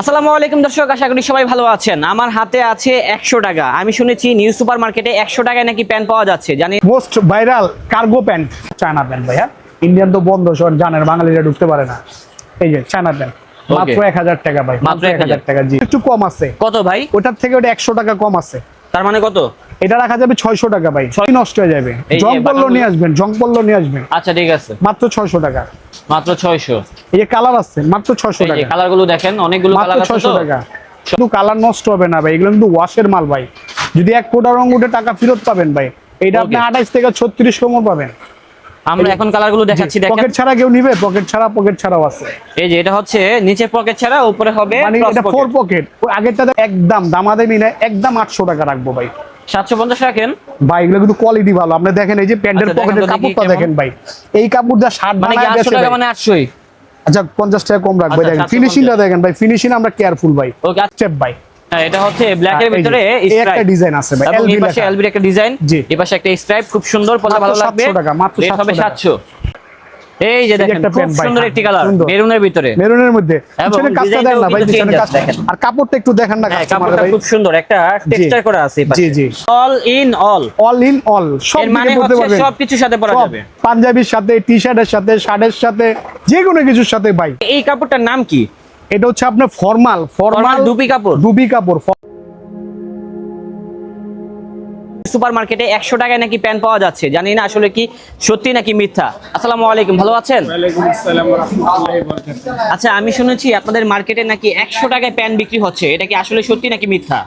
আসসালামু আলাইকুম দর্শক আশা করি সবাই ভালো আছেন। আমার হাতে আছে একশো টাকা। আমি শুনেছি নিউ সুপার মার্কেটে একশো টাকায় নাকি প্যান্ট পাওয়া যাচ্ছে জানি most viral cargo pant China pant ভাইয়া। ইন্ডিয়ান তো বন্ধ সব জানেন বাঙালিরা ঢুকতে পারে না। এই যে চায়না প্যান্ট মাত্র এক হাজার টাকা ভাই মাত্র এক হাজার 1000 টাকা জি। একটু কম আছে। কত ভাই? ওটার থেকে ওটা একশো টাকা কম আছে। তার মানে কত? এটা রাখা যাবে ছয়শো টাকা ভাই। ছয় নষ্ট হয়ে যাবে। জং পড়ল নিয়ে আসবেন জং পড়ল নিয়ে আসবেন। আচ্ছা ঠিক আছে। মাত্র ছয়শো টাকা। মাত্র ছয়শো। এই যে কালার আছে মাত্র ছয়শো টাকা। কালারগুলো দেখেন অনেকগুলো মাত্র ছয়শো টাকা। শুধু কালার নষ্ট হবে না ভাই এগুলো কিন্তু ওয়াশের মাল ভাই। যদি এক কোটা রং উঠে টাকা ফেরত পাবেন ভাই। এটা আপনি আঠাশ আঠাইশ থেকে ছত্রিশ কোমর পাবেন। আমরা এখন কালারগুলো দেখাচ্ছি দেখেন। পকেট ছাড়া কেউ নিবে পকেট ছাড়া পকেট ছাড়াও আছে। এই যে এটা হচ্ছে নিচে পকেট ছাড়া উপরে হবে মানে এটা ফোর পকেট আগেরটা একদম দামাদামি নাই একদম আটশো টাকা রাখব ভাই। সাতশো পঞ্চাশ রাখেন। ভাই এগুলো কিন্তু কোয়ালিটি ভালো। আপনি দেখেন এই যে প্যান্টের আচ্ছা, পকেটের কাপড়টা দেখেন ভাই। এই কাপড় যা শার্ট মানে কি বানায় আটশো গেছে টাকা মানে আটশোই? আচ্ছা পঞ্চাশ টাকা কম রাখবে আচ্ছা, দেখেন। ফিনিশিংটা দেখেন ভাই ফিনিশিং আমরা কেয়ারফুল ভাই। ওকে স্টেপ ভাই এটা হচ্ছে ব্ল্যাক এর ভিতরে এই একটা ডিজাইন আছে ভাই, LB পাশে লেখা। এলবির একটা ডিজাইন। এই পাশে একটা স্ট্রাইপ খুব সুন্দর পড়লে ভালো লাগবে। 700 টাকা, মাত্র 700 এই যে দেখেন খুব সুন্দর হ্যাঁ, একটি কালার মেরুনের ভিতরে। মেরুনের মধ্যে। পিছনে কাজটা না ভাই পিছনে কাজ দেখেন। আর কাপড়টা একটু দেখেন না হ্যাঁ কাস্টমার কাপড়টা ভাই। খুব সুন্দর একটা টেক্সচার করা আছে জি, জি। All in all all in all সব মানে হচ্ছে সব কিছুর সাথে পরা যাবে। পাঞ্জাবির সাথে টি শার্টের সাথে শার্টের সাথে যে কোনো কিছুর সাথে ভাই। এই কাপড়টার নাম কি? এটা হচ্ছে আপনার ফর্মাল ফর্মাল দুপি কাপড়। দুবি কাপড় সুপার মার্কেটে একশো টাকায় নাকি প্যান্ট পাওয়া যাচ্ছে? জানি না আসলে কি সত্যি নাকি মিথ্যা। আসসালামু আলাইকুম ভালো আছেন? আচ্ছা আমি শুনেছি আপনাদের মার্কেটে নাকি একশো টাকায় প্যান্ট বিক্রি হচ্ছে। এটা কি আসলে সত্যি নাকি মিথ্যা?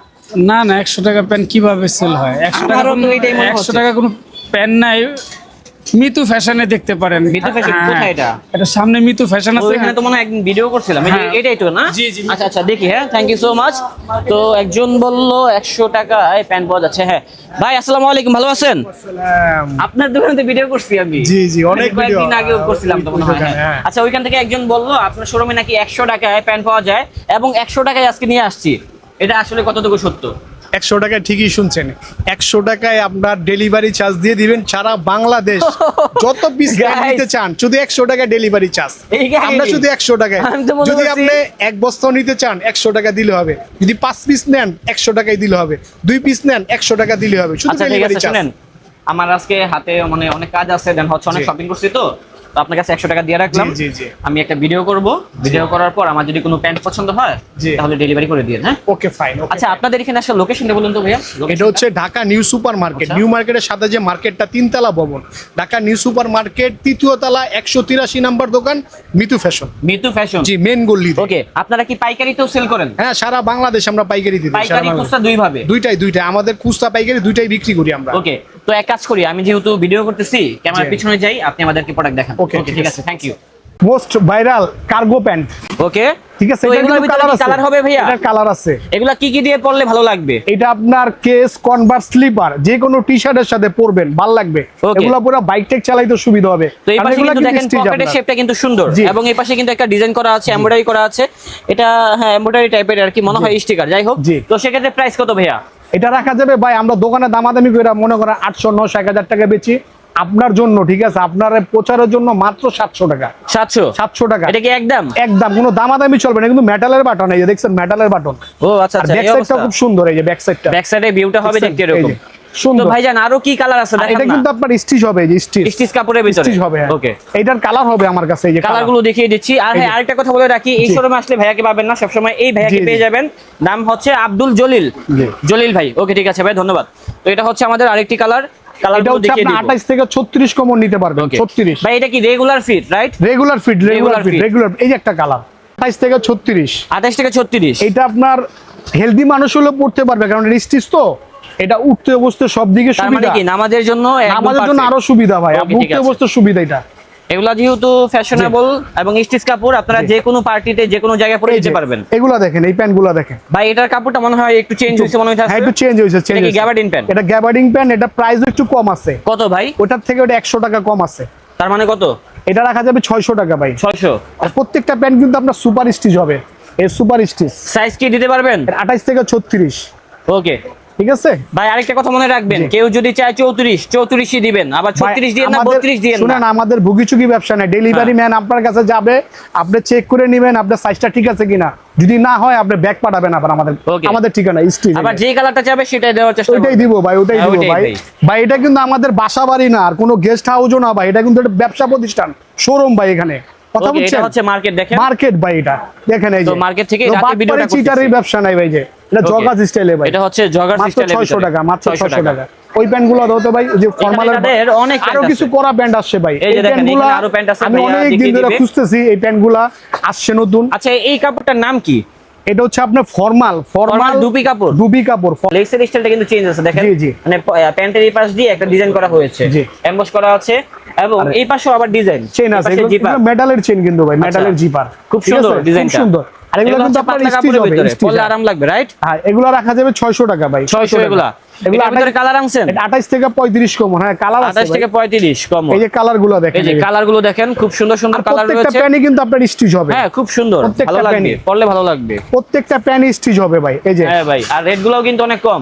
না না একশো টাকা প্যান কীভাবে সেল হয়? একশো টাকা আমারও তো এটাই একশো টাকা কোনো প্যান নাই। মিতু ফ্যাশনে দেখতে পারেন মিতু fashion, হ্যাঁ, কোথায় এটা? এটা সামনে মিতু ফ্যাশন আছে ওইখানে তো মনে একদিন ভিডিও করছিলাম এই যে হ্যাঁ। এটাই তো না জি, জি। আচ্ছা আচ্ছা দেখি হ্যাঁ থ্যাংক ইউ সো মাচ তো একজন বলল একশো টাকায় প্যান্ট পাওয়া যাচ্ছে হ্যাঁ ভাই আসসালামু আলাইকুম ভালো আছেন আপনার দোকানে তো ভিডিও করছি আমি জি, জি, অনেক কয়েকদিন video। আগেও করছিলাম তো মনে হয় হ্যাঁ। হ্যাঁ। আচ্ছা ওইখান থেকে একজন বলল আপনার শোরুমে নাকি একশো টাকায় প্যান্ট পাওয়া যায় এবং একশো টাকায় আজকে নিয়ে আসছি এটা আসলে কতটুকু সত্য একশো টাকায় ঠিকই শুনছেন। একশো টাকায় আপনার ডেলিভারি চার্জ দিয়ে দিবেন সারা বাংলাদেশ। যত পিস নিতে চান শুধু একশো টাকা ডেলিভারি চার্জ। আমরা শুধু একশো টাকায়। যদি আপনি এক বস্তা নিতে চান একশো টাকা দিলে হবে। যদি পাঁচ পিস নেন একশো টাকায় দিলে হবে। দুই পিস নেন একশো টাকা দিলে হবে। শুধু আচ্ছা ডেলিভারি আছে চার্জ আমার আজকে হাতে মানে অনেক কাজ আছে দেন হচ্ছে অনেক শপিং করছি তো। তো আপনার কাছে একশো টাকা দিয়ে রাখলাম। জি, জি, জি। আমি একটা ভিডিও করব। ভিডিও করার পর আমার যদি কোনো প্যান্ট পছন্দ হয় তাহলে ডেলিভারি করে দিয়ে হ্যাঁ? ওকে ফাইন আচ্ছা আপনাদের এখানে আসলে লোকেশনটা বলুন তো ভাইয়া। এটা হচ্ছে ঢাকা নিউ সুপার মার্কেট। আচ্ছা। নিউ মার্কেটের সাথে যে মার্কেটটা তিনতলা ভবন। ঢাকা নিউ সুপার মার্কেট তৃতীয় তলা একশো তিরাশি নাম্বার দোকান Mitu fashion. Mitu fashion. G main গল্লি okay আপনারা কি পাইকারিতেও সেল করেন? হ্যাঁ সারা বাংলাদেশ আমরা পাইকারি দিই সারা পাইকারি। খুচরা দুই ভাবে? দুইটাই দুইটাই। আমাদের খুচরা পাইকারি দুইটাই বিক্রি করি আমরা। ওকে তো এক কাজ করি আমি যেহেতু ভিডিও করতেছি ক্যামেরার পিছনে যাই আপনি আমাদেরকে প্রোডাক্ট দেখান। ওকে ঠিক আছে। Thank you most viral cargo pant okay ঠিক আছে কালার কি আছে। কালার হবে ভাইয়া? এটার কালার আছে। এগুলা কি কি দিয়ে পরলে ভালো লাগবে? এটা আপনার কেস কনভার্ট স্লিপার যে কোনো টি শার্টের সাথে পরবেন ভালো লাগবে. এগুলো পুরো বাইক টেক চালাইতে সুবিধা হবে। তো এই পাশে কিন্তু দেখেন পকেটের শেপটা কিন্তু সুন্দর। এবং এই পাশে কিন্তু একটা ডিজাইন করা আছে এমব্রয়ডারি করা আছে এটা হ্যাঁ এমব্রয়ডারি টাইপের আর কি মনে হয় স্টিকার যাই হোক। তো সেক্ষেত্রে প্রাইস কত ভাইয়া? এটা রাখা যাবে। ভাই আমরা দোকানে দামাদামি করে মনে করেন আটশো নশো এক হাজার টাকা বেচি। আপনার জন্য ঠিক আছে? আপনার প্রচারের জন্য মাত্র সাতশো টাকা। সাতশো? সাতশো টাকা। এটা কি একদম? একদম। কোনো দামাদামি চলবে না কিন্তু মেটালের বাটন এই যে দেখছেন মেটালের বাটন ও আচ্ছা আচ্ছা ব্যাক সাইডটা খুব সুন্দর এই যে ব্যাক সাইডটা ব্যাক সাইডে ভিউটা হবে দেখতে এরকম। সুন্দর। ভাইজান আরও কি কালার আছে? দেখেন এটা কিন্তু আপনার স্টিচ হবে যে স্টিচ। স্টিচ কাপড়ের ভিতরে। স্টিচ হবে ওকে এইটার কালার হবে আমার কাছে এই যে কালারগুলো দেখিয়ে দিচ্ছি। আর হ্যাঁ। আরেকটা কথা বলে রাখি এই। শোরুমে আসলে ভাইয়াকে পাবেন না সবসময় এই ভাইয়াকে। পেয়ে যাবেন। নাম হচ্ছে আব্দুল জলিল। জলিল ভাই। ওকে ঠিক আছে ভাই ধন্যবাদ। তো এটা হচ্ছে আমাদের আরেকটি কালার কালার এটা গুলো দেখিয়ে দিব। 28 থেকে 36 কমন নিতে পারবেন ওকে 36 ভাই এটা কি regular fit right regular fit regular fit regular এই যে একটা কালার 28 থেকে 36 আঠাশ থেকে ছত্রিশ। এটা আপনার হেলদি মানুষ হলে পড়তে পারবে কারণ স্টিচ তো। এটা উঠতে বসতে সব দিকে মানে সুবিধা কি নামাজের জন্য আমাদের জন্য আরও সুবিধা ভাই। উঠতে। বসতে সুবিধা এটা। এগুলা যেহেতু ফ্যাশনেবল এবং স্টিচ কাপড় আপনারা। যে কোনো পার্টিতে যে কোনো জায়গায় পরে যেতে পারবেন। এগুলা দেখেন এই প্যান্টগুলা দেখেন। ভাই এটার কাপড়টা মনে হয় একটু চেঞ্জ হয়েছে মনে হচ্ছে হ্যাঁ একটু চেঞ্জ হয়েছে চেঞ্জ কি গ্যাবার্ডিন প্যান্ট এটা গ্যাবার্ডিং প্যান্ট এটা প্রাইস একটু কম আছে। কত ভাই? ওটার থেকে ওটা 100 টাকা কম আছে। তার মানে কত? এটা রাখা যাবে 600 টাকা ভাই। ছয়শো। আর প্রত্যেকটা প্যান্ট কিন্তু আপনার সুপার স্টিচ হবে। এই সুপার স্টিচ সাইজ কি দিতে পারবেন? আঠাইশ থেকে ছত্রিশ। ওকে ঠিক আছে? ভাই আরেকটা কথা মনে রাখবেন কেউ যদি চায় চৌত্রিশ চৌত্রিশই দিবেন আবার ছত্রিশ দিয়ে না বত্রিশ দিয়ে শুনেন আমাদের ভুগিচুকি ব্যবসা নেই। ডেলিভারি ম্যান আপনার কাছে যাবে আপনি চেক করে নেবেন আপনার সাইজটা ঠিক আছে কিনা। যদি না হয় আপনি ব্যাক পাঠাবেন আবার আমাদের আমাদের ঠিকানা স্টিচ আবার যে কালারটা চাবে সেটাই দেওয়ার চেষ্টা ওইটাই দিব ভাই ওইটাই হ্যাঁ, দিব ভাই। ভাই। ভাই এটা কিন্তু আমাদের বাসা বাড়ি না আর কোনো গেস্ট হাউসও না ভাই এটা কিন্তু একটা ব্যবসা প্রতিষ্ঠান শোরুম ভাই এখানে। কথা বুঝছেন এটা হচ্ছে মার্কেট দেখেন। মার্কেট ভাই এটা। দেখেন এই তো মার্কেট থেকে রাতে ভিডিওটা চিটারের ব্যবসা নাই ভাই যে। এটা. জগাস স্টাইলে ভাই। এটা হচ্ছে জগার সিস্টেমের ছয়শো টাকা মাত্র 600 ছয়শো টাকা। ওই প্যান্টগুলো তো ভাই যে অনেক আরও কিছু। করা প্যান্ট আসছে ভাই। এই যে দেখেন, প্যান্টগুলা এখানে আরও প্যান্ট আছে, আমি অনেক দিন ধরে খুঁজতেছি এই প্যান্টগুলা আসছে নতুন। আচ্ছা এই কাপড়টার নাম কি? এটা হচ্ছে আপনার ফর্মাল ফর্মাল দুপি কাপড়? দুপি কাপড় লেসের স্টাইলটা কিন্তু চেঞ্জ আছে দেখেন? জি, জি। মানে প্যান্টের এই পাশ দিয়ে একটা ডিজাইন করা হয়েছে। জি। এমবস করা আছে এবং এই পাশেও আবার ডিজাইন চেন আছে এগুলো মেটালের চেইন কিন্তু ভাই মেটালের জিপার খুব সুন্দর ডিজাইনটা সুন্দর। আর এগুলো কিন্তু আপনার স্টিচ হবে পরলে আরাম লাগবে রাইট হ্যাঁ এগুলো রাখা যাবে 600 টাকা ভাই 600 এগুলা। এগুলো ভিতরে কালার আনছেন? 28 থেকে 35 কম হ্যাঁ কালার আছে 28 থেকে 35 কম এই যে কালারগুলো দেখেন এই যে কালারগুলো দেখেন খুব সুন্দর সুন্দর কালার প্রত্যেকটা কিন্তু আপনার স্টিচ হবে। হ্যাঁ খুব সুন্দর প্রত্যেকটা ভালো লাগবে পরলে ভালো লাগবে। প্রত্যেকটা প্যান স্টিচ হবে ভাই এই যে। হ্যাঁ ভাই আর রেট গুলোও কিন্তু অনেক কম।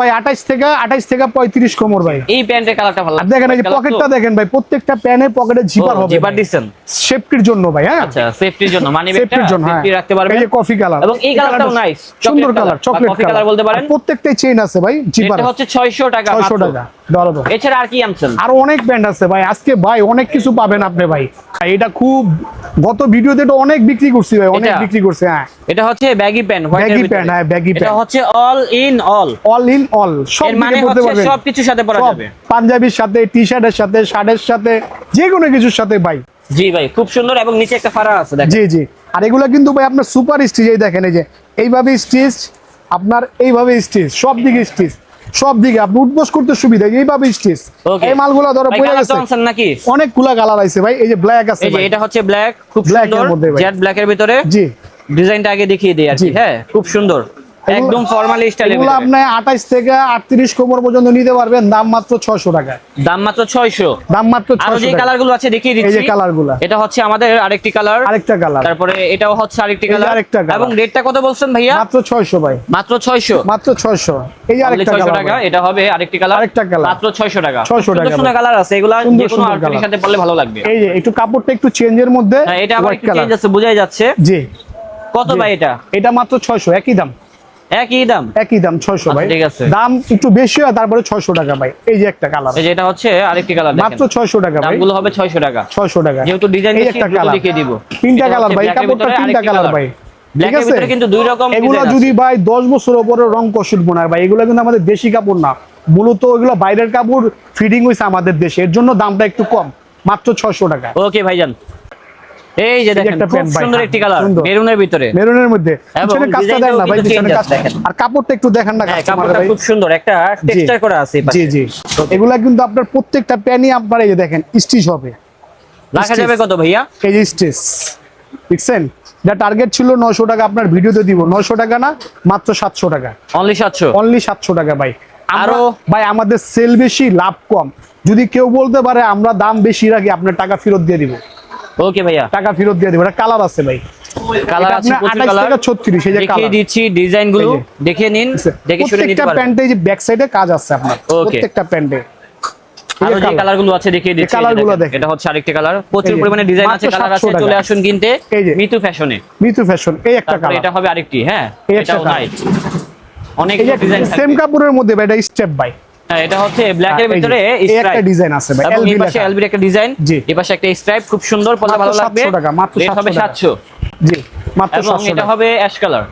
ভাই 28 থেকে 28 থেকে 35 কমর ভাই। এই প্যান্টের কালারটা ভালো দেখেন এই যে পকেটটা দেখেন ভাই প্রত্যেকটা প্যানে পকেটে জিপার হবে জিপার দিছেন সেফটির জন্য ভাই হ্যাঁ। আচ্ছা সেফটির জন্য মানি সেফটির জন্য হ্যাঁ। সেফটি রাখতে পারবেন। এই যে কফি কালার এবং এই কালারটাও সুন্দর কালার চকলেট কালার বলতে পারেন। প্রত্যেকটাই চেইন আছে ভাই জিপার হচ্ছে 600 টাকা 600 টাকা ধরো এছাড়া আর কি আনছেন? আর অনেক ব্যান্ড আছে ভাই আজকে ভাই অনেক কিছু পাবেন আপনি ভাই। এটা খুব গত ভিডিওতে তো অনেক বিক্রি করছি ভাই অনেক বিক্রি করছে হ্যাঁ। এটা হচ্ছে ব্যাগি প্যান্ট হোয়াইটের Baggy ভিতরে pant, হ্যাঁ, এটা হচ্ছে all in all all in all সব মানে হচ্ছে সব কিছুর সাথে পরা যাবে। পাঞ্জাবির সাথে টি শার্টের সাথে শার্টের সাথে যে কোনো কিছুর সাথে ভাই। জি ভাই খুব সুন্দর এবং নিচে একটা ফাড়া আছে দেখেন। জি জি। আর এগুলো কিন্তু ভাই আপনার সুপার স্টিচ এই দেখেন এই যে এইভাবে স্টিচ আপনার এইভাবে স্টিচ সব দিকে স্টিচ সব দিকে। আপনি উঠবোস করতে সুবিধা এইভাবে স্টিচ এই মালগুলো ধরো পড়ে গেছে। নাকি? অনেকগুলা কালার আছে ভাই এই যে ব্ল্যাক আছে ভাই। এটা হচ্ছে ব্ল্যাক খুব সুন্দর মধ্যে জেড ব্ল্যাক এর ভিতরে। জি। ডিজাইনটা আগে দেখিয়ে দেই আর কি হ্যাঁ? খুব সুন্দর। একদম ফর্মাল স্টাইলের এগুলো আপনি আঠাইশ থেকে আটত্রিশ কোমর পর্যন্ত নিতে পারবেন দাম মাত্র ছয়শো টাকা। দাম মাত্র 600 দাম মাত্র আরও যে ছয়শো টাকা। কালারগুলো আছে দেখিয়ে দিচ্ছি এই যে কালারগুলা এটা হচ্ছে আমাদের আরেকটি কালার আরেকটা কালার তারপরে এটাও হচ্ছে আরেকটি কালার আরেকটা colour। এবং রেটটা কত বলছেন ভাইয়া? মাত্র ছয়শো ভাই। মাত্র 600 মাত্র ছয়শো। এই যে আরেকটা 600 কালার টাকা এটা হবে আরেকটি কালার আরেকটা colour। মাত্র 600 টাকা। 600 সুন্দর টাকা সুন্দর কালার আছে। এগুলা যে কোনো colour। সাথে পরলে ভালো লাগবে। এই যে একটু কাপড়টা একটু চেঞ্জের মধ্যে হ্যাঁ এটা আবার একটু চেঞ্জ আছে বোঝাই যাচ্ছে। জি। কত ভাই এটা? এটা মাত্র ছয়শো একই দাম। একই দাম? একই দাম ছয়শো আচ্ছা, ভাই। ঠিক আছে। দাম একটু বেশি হয় তারপরে ছয়শো টাকা ভাই। এই যে একটা কালার। এই যে এটা হচ্ছে আরেকটি কালার মাত্র ছয়শো টাকা ভাই। দামগুলো হবে 600 টাকা। ছয়শো টাকা। যেহেতু ডিজাইন একটা কালার। লিখে দিব। তিনটা কালার ভাই কাপড়টা তিনটা কালার ভাই। ভিতরে কিন্তু দুই রকম এগুলো যদি ভাই দশ বছরের উপরে রং কষুটবো না ভাই এগুলো কিন্তু আমাদের দেশি কাপড় না। মূলত এগুলো বাইরের কাপড় ফিটিং হয়েছে আমাদের দেশে। এর জন্য দামটা একটু কম মাত্র ছয়শো টাকা। ওকে ভাইজান। এই যে দেখেন খুব সুন্দর একটি কালার মেরুনের ভিতরে। মেরুনের মধ্যে। পিছনে কাজটা দেন না ভাই পিছনে কাজটা। আর কাপড়টা একটু দেখান না হ্যাঁ কাপড়টা খুব সুন্দর একটা টেক্সচার করা আছে জি জি। এগুলা কিন্তু আপনার প্রত্যেকটা প্যানই আপনার এই যে দেখেন স্টিচ হবে। রাখা যাবে কত ভাইয়া? এই যে স্টিচ দেখছেন? যা টার্গেট ছিল নয়শো টাকা আপনার ভিডিওতে দিব। নয়শো টাকা না মাত্র সাতশো টাকা। অনলি 700 অনলি সাতশো টাকা ভাই। আরো- ভাই আমাদের সেল বেশি লাভ কম। যদি কেউ বলতে পারে আমরা দাম বেশি রাখি আপনার টাকা ফেরত দিয়ে দিব। ওকে ভাইয়া। টাকা ফেরত দিয়ে দিব। এটা কালার আছে ভাই। কালার আছে প্রচুর 28 কালার 36 এই যে দেখিয়ে দিচ্ছি ডিজাইনগুলো দেখে নিন দেখে শুনে নিতে প্রত্যেকটা প্যান্টে যে ব্যাক সাইডে কাজ আছে আপনার. প্রত্যেকটা প্যান্টে। আরও যে কালারগুলো আছে দেখিয়ে দিচ্ছি। এটা হচ্ছে আরেকটি কালার প্রচুর পরিমাণে ডিজাইন আছে কালার আছে 700 টাকা। চলে আসুন কিনতে। মিতু ফ্যাশনে মিতু ফ্যাশন এই একটা কালার এটা হবে আরেকটি হ্যাঁ? এটাও নাই অনেক ডিজাইন সেম কাপড়ের মধ্যে ভাই এটা স্টেপ বাই এটা হচ্ছে ব্ল্যাক এর ভিতরে একটা ডিজাইন আছে ভাই এই পাশে লেখা। এলবির একটা ডিজাইন এই পাশে একটা স্ট্রাইপ খুব সুন্দর পড়লে ভালো লাগবে। 700 টাকা, মাত্র রেট হবে 700 জি মাত্র এবং 700 এটা হবে অ্যাশ কালার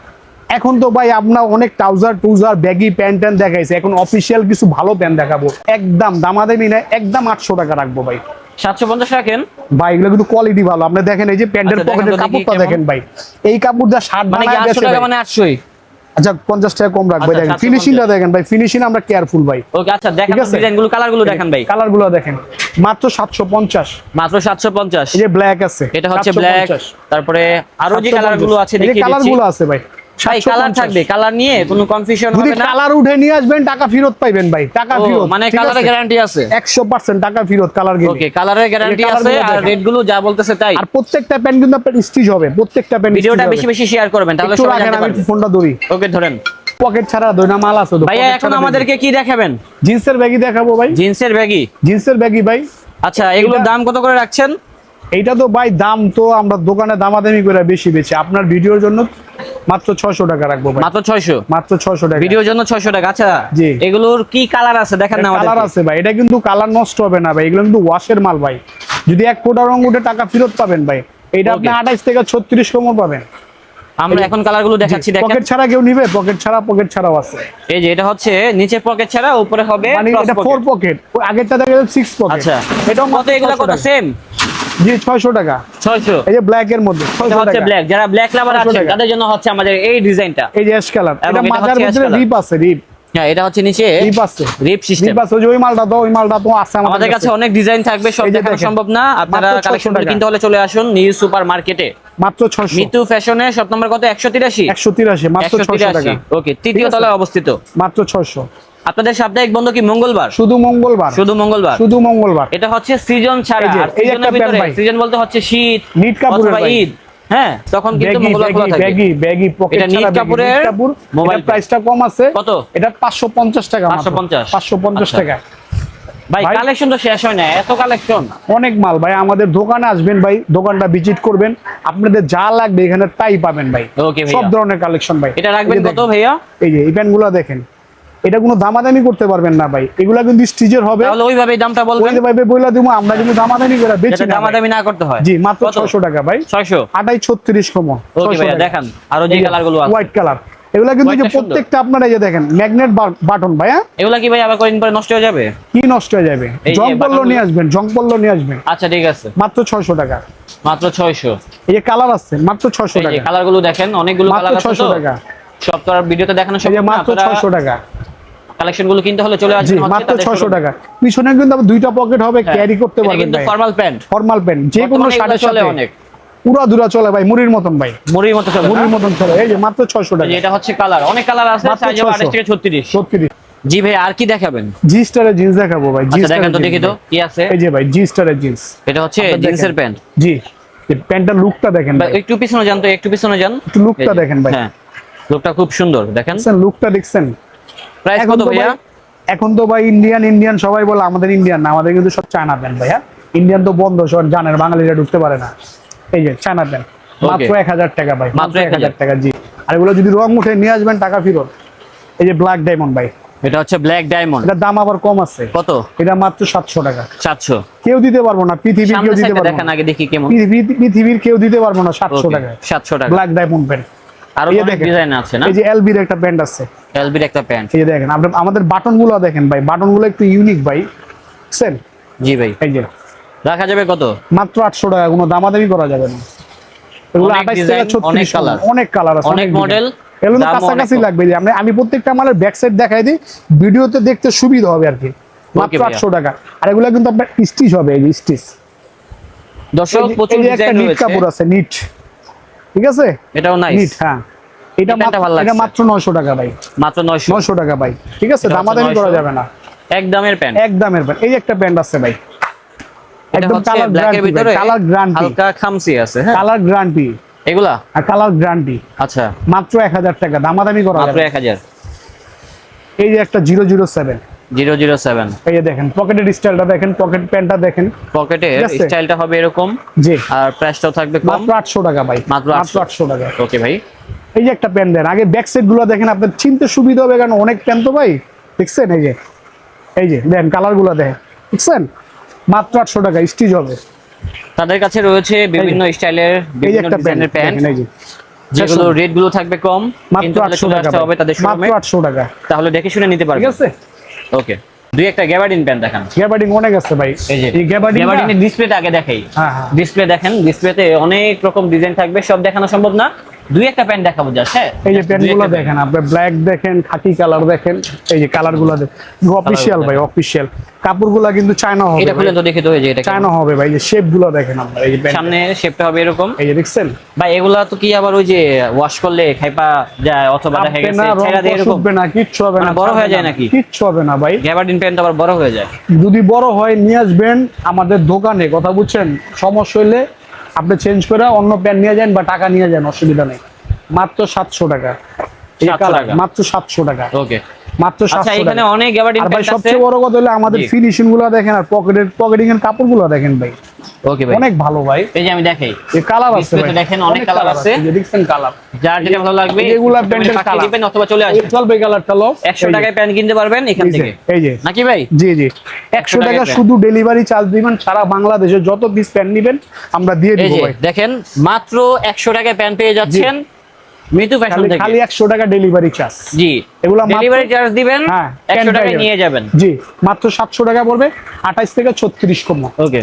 এখন তো ভাই আপনার অনেক ট্রাউজার টুজার ব্যাগি প্যান্ট ট্যান্ট দেখাইছে এখন অফিসিয়াল কিছু ভালো প্যান্ট দেখাবো। একদম দামাদামি না একদম আটশো টাকা রাখব ভাই। 750 রাখেন। ভাই এগুলো কিন্তু কোয়ালিটি ভালো। আপনি দেখেন এই যে প্যান্টের আচ্ছা, পকেটের কাপড়টা দেখেন ভাই। এই কাপড় যা শার্ট মানে কি 800 টাকা। মানে 800ই আচ্ছা পঞ্চাশ টাকা কম রাখবে আচ্ছা, দেখেন ফিনিশিংটা দেখেন ভাই ফিনিশিং আমরা কেয়ারফুল ভাই। ওকে আচ্ছা দেখেন ডিজাইনগুলো কালারগুলো গুলো কালারগুলো দেখেন ভাই। কালারগুলো দেখেন মাত্র সাতশো পঞ্চাশ। মাত্র 750 এই যে ব্ল্যাক আছে এটা হচ্ছে ব্ল্যাক তারপরে আরও যে কালারগুলো আছে দেখিয়ে কালার দিচ্ছি। গুলো আছে ভাই। ভাই কালার থাকবে কালার নিয়ে কোনো কনফিউশন হবে না। কালার উঠে নিয়ে আসবেন টাকা ফেরত ভাই টাকা ফেরত মানে কালারের গ্যারান্টি আছে? একশো পার্সেন্ট টাকা ফেরত কালার গেলে। ওকে কালারের গ্যারান্টি আছে গুলো আর রেটগুলো যা বলতেছে তাই। আর প্রত্যেকটা প্যান্ট কিন্তু আপনার স্টিচ হবে প্রত্যেকটা প্যান্ট ভিডিওটা বেশি বেশি শেয়ার করবেন তাহলে সবাই জানতে পারবে। ফোনটা ধরি। ওকে ধরেন। পকেট ছাড়া দইনা মাল আছে তো, ভাইয়া এখন আমাদেরকে কি দেখাবেন? জিন্সের ব্যাগই দেখাবো ভাই। জিন্সের ব্যাগই জিন্সের ব্যাগই ভাই। আচ্ছা এগুলোর দাম কত করে রাখছেন? এইটা তো ভাই দাম তো আমরা দোকানে দামাদামি করে বেশি বেশি আপনার ভিডিওর জন্য মাত্র ছয়শো টাকা রাখব ভাই। মাত্র ছয়শো? মাত্র ছয়শো টাকা। ভিডিওর জন্য ছয়শো টাকা? আচ্ছা। এগুলোর কি কালার আছে? দেখেন না কালার আছে ভাই। এটা কিন্তু কালার নষ্ট হবে না ভাই। এগুলো কিন্তু ওয়াশের মাল ভাই। যদি এক ফোটা রং উঠে টাকা ফেরত পাবেন ভাই এটা আপনি Okay. আঠাইশ থেকে ছত্রিশ কমও পাবেন। আমরা এখন কালারগুলো দেখাচ্ছি দেখেন। পকেট ছাড়া কেউ নিবে? পকেট ছাড়া পকেট ছাড়াও আছে। এই যে এটা হচ্ছে নিচে পকেট ছাড়া উপরে হবে মানে এটা ফোর পকেট আগেরটা দেখা যাচ্ছে সিক্স পকেট আচ্ছা। এটাও কত এগুলো? কত? সেম জি ছয়শো টাকা। ছয়শো। এই যে ব্ল্যাক এর মধ্যে এটা ছয়শো হচ্ছে ব্ল্যাক যারা ব্ল্যাক লাভার আছে তাদের জন্য হচ্ছে আমাদের এই ডিজাইনটা এই যে অ্যাশ কালার এটা ভিতরে রিপ আছে রিপ হ্যাঁ এটা হচ্ছে নিচে রিপ আছে। রিপ সিস্টেম রিপ আছে ওই মালটা তো ওই মালটা তো আছে আমাদের কাছে অনেক ডিজাইন থাকবে সব দেখানো সম্ভব না। আপনারা 600 কালেকশন কিনতে হলে চলে আসুন নিউ সুপার মার্কেটে মাত্র ছয়শো। মিতু ফ্যাশনে সব নম্বর কত? একশো তিরাশি? একশো তিরাশি মাত্র একশো ছয়শো তিরাশি। টাকা। ওকে তৃতীয় তলায় অবস্থিত। মাত্র ছয়শো। আপনাদের সাপ্তাহিক বন্ধ কি মঙ্গলবার? শুধু মঙ্গলবার। শুধু মঙ্গলবার? শুধু মঙ্গলবার। এটা হচ্ছে সিজন ছাড়া। সিজনের ভিতরে সিজন বলতে হচ্ছে শীত অথবা ঈদ। হ্যাঁ তখন কিন্তু ব্যাগি মঙ্গলবার খোলা থাকে ব্যাগি ব্যাগি পকেট এটা নিট ছাড়া কাপড়ের ব্যাগি, নিট কাপড় মোবাইল প্রাইসটা কম আছে। কত? এটা 550 টাকা 550 550। টাকা। ভাই কালেকশন তো শেষ হয় না এত কালেকশন অনেক মাল ভাই আমাদের দোকানে আসবেন ভাই দোকানটা ভিজিট করবেন। আপনাদের যা লাগবে এখানে তাই পাবেন ভাই। সব ধরনের কালেকশন ভাই। এটা রাখবেন কত ভাইয়া? এই যে এই প্যান্টগুলো দেখেন। এটা কোনো দামাদামি করতে পারবেন না ভাই। এগুলা কিন্তু স্টিচের হবে। তাহলে ওইভাবেই দামটা বলবেন? যে ভাই বইলা দিব আমরা কিন্তু দামাদামি করে বেচি না দামাদামি না করতে হয়। জি মাত্র 600 টাকা ভাই। ছয়শো? আটাই 36 কম। ওকে ভাইয়া দেখান আরও যে কালারগুলো আছে। হোয়াইট কালার এগুলা কিন্তু যে। প্রত্যেকটা আপনারা এই যে দেখেন ম্যাগনেট বাটন ভাই হ্যাঁ? এগুলা কি ভাই আবার কদিন পরে নষ্ট হয়ে যাবে? কি নষ্ট হয়ে যাবে? এই জং পল্ল নিয়ে আসবেন জং পল্ল নিয়ে আসবেন। আচ্ছা ঠিক আছে। মাত্র ছয়শো টাকা। মাত্র ছয়শো। এই যে কালার আছে মাত্র ছয়শো এই যে টাকা। কালারগুলো দেখেন অনেকগুলো কালার আছে 600 টাকা। সব তো আর ভিডিওতে দেখানো এই যে সম্ভব না। মাত্র ছয়শো টাকা। কালেকশনগুলো কিনতে হলে চলে জি আসবেন মাত্র তাদের ছয়শো showroom-এ। টাকা। পিছনে কিন্তু আবার দুইটা পকেট হবে হ্যাঁ, ক্যারি করতে পারবেন কিন্তু ফর্মাল প্যান্ট ফর্মাল প্যান্ট যে কোনো শার্টের চলে সাথে। অনেক। পুরা দুরা চলে ভাই মুড়ির মতন ভাই। মুড়ির মতো চলে মুড়ির মতন চলে এই যে মাত্র ছয়শো এই টাকা এটা হচ্ছে কালার অনেক কালার আছে সাইজ 28 থেকে 36 সত্যি জি ভাই আর কি দেখাবেন? জি স্টারের জিন্স দেখাবো ভাই জি আচ্ছা দেখেন তো দেখি তো কি আছে? এই যে ভাই জি স্টারের জিন্স এটা হচ্ছে জিন্সের প্যান্ট জি প্যান্টটার লুকটা দেখেন ভাই একটু পিছনে যান তো একটু পিছনে যান। একটু লুকটা দেখেন ভাই। হ্যাঁ লুকটা খুব সুন্দর দেখেন। দেখছেন লুকটা দেখছেন? প্রাইস এখন কত তো ভাইয়া? ভাই এখন তো ভাই ইন্ডিয়ান ইন্ডিয়ান সবাই বলে আমাদের ইন্ডিয়ান না আমাদের কিন্তু সব চায়না প্যান্ট ভাইয়া। ইন্ডিয়ান তো বন্ধ সব জানেন বাঙালিরা ঢুকতে পারে না। এই যে চায়না প্যান্ট মাত্র এক হাজার টাকা ভাই মাত্র এক হাজার। টাকা জি। আর এগুলো যদি রং উঠে নিয়ে আসবেন টাকা ফেরত। এই যে ব্ল্যাক ডায়মন্ড ভাই। এটা হচ্ছে ব্ল্যাক ডায়মন্ড এটার দাম আবার কম আছে। কত? এটা মাত্র সাতশো টাকা। 700 কেউ দিতে পারব না পৃথিবীর কেউ দিতে পারব দেখেন আগে দেখি কেমন। পৃথিবী- পৃথিবীর কেউ দিতে পারব না সাতশো ওকে টাকা 700 টাকা। ব্ল্যাক ডায়মন্ড প্যান্ট আরও অনেক ডিজাইন আছে না? এই যে এলবির একটা প্যান্ট আছে। এলবির একটা প্যান্ট এই দেখেন আপনার আমাদের বাটনগুলো দেখেন ভাই বাটনগুলো একটু ইউনিক ভাই। বুঝছেন জি ভাই। এই যে। রাখা যাবে কত? মাত্র আটশো টাকা কোনো দামাদামি করা যাবে না। এগুলো অনেক আঠাইশ design, থেকে ছত্রিশ অনেক colour। অনেক কালার আছে অনেক model, এগুলো কাছাকাছি লাগবে আমি আমি প্রত্যেকটা মালের ব্যাক সাইড দেখাই দিই ভিডিওতে দেখতে সুবিধা হবে আর কি। মাত্র ভাইয়া। আটশো টাকা। আর এগুলো কিন্তু আপনার স্টিচ হবে এই স্টিচ দর্শক প্রচুর এই যে একটা নিট কাপড় আছে নিট ঠিক আছে? এটাও নাইস নিট হ্যাঁ। এটা মাত্র ভালো এটা লাগছে। মাত্র নয়শো টাকা ভাই। মাত্র 900 নয়শো টাকা ভাই। ঠিক আছে? এটা হচ্ছে দামাদামি করা যাবে না। এক দামের প্যান্ট এক দামের প্যান্ট এই যে একটা প্যান্ট আছে ভাই। একদম কালার ব্ল্যাকের গ্যারান্টি ভিতরে কালার গ্যারান্টি হালকা খামসি আছে হ্যাঁ? কালার গ্যারান্টি এগুলা? আর কালার গ্যারান্টি আচ্ছা। মাত্র এক হাজার টাকা। দামাদামি করা যাবে মাত্র যাবে 1000 এই যে একটা জিরো জিরো সেভেন 007 এই দেখেন পকেটের স্টাইলটা দেখেন পকেট প্যান্টটা দেখেন। পকেটের স্টাইলটা হবে এরকম জি। আর প্রাইসটাও থাকবে কম। মাত্র আটশো টাকা ভাই মাত্র মাত্র 800 টাকা। ওকে ভাই। এই যে একটা প্যান্ট দেন আগে ব্যাক সাইডগুলো দেখেন আপনার চিনতে সুবিধা হবে কারণ অনেক প্যান্ট তো ভাই দেখছেন? এই যে এই যে দেন কালারগুলো দেখেন দেখছেন? মাত্র আটশো টাকা স্টিচ হবে। তাদের কাছে রয়েছে বিভিন্ন স্টাইলের বিভিন্ন ডিজাইনের প্যান্ট যেগুলো রেটগুলো থাকবে কম মাত্র তাহলে আটশো চলে টাকা হবে তাদের শোরুমে মাত্র আটশো টাকা। তাহলে দেখে শুনে নিতে ঠিক পারবে আছে? ওকে দুই একটা গ্যাবার্ডিন প্যান দেখান। গ্যাবার্ডিন অনেক আছে ভাই। এই যে এই গ্যাবার্ডিং গ্যাবার্ডিনের ডিসপ্লেটা আগে দেখাই। হ্যাঁ হ্যাঁ। ডিসপ্লে দেখেন ডিসপ্লেতে অনেক রকম ডিজাইন থাকবে সব দেখানো সম্ভব না। দুই একটা প্যান্ট দেখাবো জাস্ট হ্যাঁ? এই যে Just প্যান্ট। গুলো দেখেন আপনার ব্ল্যাক দেখেন খাকি কালার দেখেন এই যে কালারগুলো দেখেন। অফিসিয়াল ভাই অফিসিয়াল কাপড়গুলা কিন্তু চায়না হবে এটা খুলে তো দেখে তো হয়ে যায় এটা চায়না হবে ভাই যে শেপগুলো দেখেন আপনার এই যে প্যান্ট সামনে শেপটা হবে এরকম। এই যে দেখছেন? ভাই এগুলা তো কি আবার ওই যে ওয়াশ করলে খাইপা যায় অথবা দেখা গেছে না ছেঁড়া দিয়ে এরকম? না কিচ্ছু হবে না মানে বড় হয়ে যায় নাকি? কিচ্ছু হবে না ভাই। গ্যাবার্ডিন প্যান্ট আবার বড় হয়ে যায়। যদি বড় হয় নিয়ে আসবেন আমাদের দোকানে কথা বুঝছেন? সমস্যা হইলে আপনি চেঞ্জ করে অন্য প্যান্ট নিয়ে যান বা টাকা নিয়ে যান অসুবিধা নেই। মাত্র সাতশো টাকা। এই 700 কালার মাত্র সাতশো টাকা। ওকে মাত্র আচ্ছা এখানে অনেক ভাই সবচেয়ে বড় কথা হলো আমাদের ফিনিশিংগুলো দেখেন আর পকেটের পকেটিং এর কাপড়গুলো দেখেন ভাই। ওকে ভাই। অনেক ভালো ভাই। এই যে আমি দেখাই। এই কালার আছে ভাই। দেখেন অনেক colour আছে। দেখছেন কালার। যার যেটা ভালো লাগবে এগুলা প্যান্টের colour। দিবেন অথবা চলে আসবেন চলবে কালারটা লো 100 টাকায় প্যান্ট কিনতে পারবেন এখান থেকে। এই যে। নাকি ভাই? জি জি। একশো টাকা শুধু ডেলিভারি চার্জ দিবেন সারা বাংলাদেশে যত পিস প্যান্ট নিবেন আমরা দিয়ে দিব ভাই। দেখেন মাত্র 100 টাকায় প্যান্ট পেয়ে যাচ্ছেন মিতু ফ্যাশন থেকে। খালি একশো টাকা ডেলিভারি চার্জ। জি। এগুলা ডেলিভারি চার্জ দিবেন হ্যাঁ 100 can টাকায় নিয়ে যাবেন। জি মাত্র সাতশো টাকা পড়বে আঠাইশ থেকে ছত্রিশ কম। ওকে